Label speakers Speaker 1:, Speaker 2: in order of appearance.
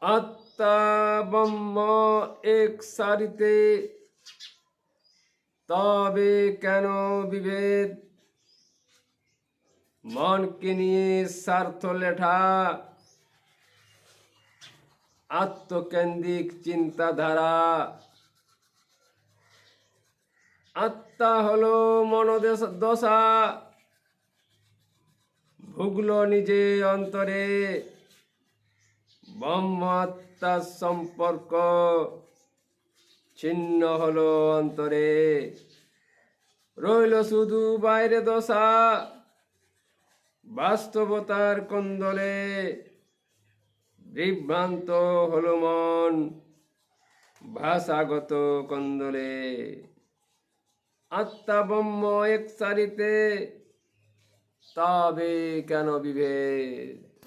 Speaker 1: আত্মা ব্রহ্ম এক সারিতে। তবে কেন বিভেদ? মনকে নিয়ে স্বার্থ লেঠা। আত্মকেন্দ্রিক চিন্তাধারা। আত্মা হলো মনোদেশ দশা। ভুগলো নিজে অন্তরে। ব্রহ্ম আত্মার সম্পর্ক। ছিন্ন হলো অন্তরে। রইল শুধু বাইরে দশা। বাস্তবতার কন্দলে বিভ্রান্ত হলো মন। ভাষাগত কন্দলে আত্মা ব্রহ্ম এক সারিতে। তবে কেন বিভেদ?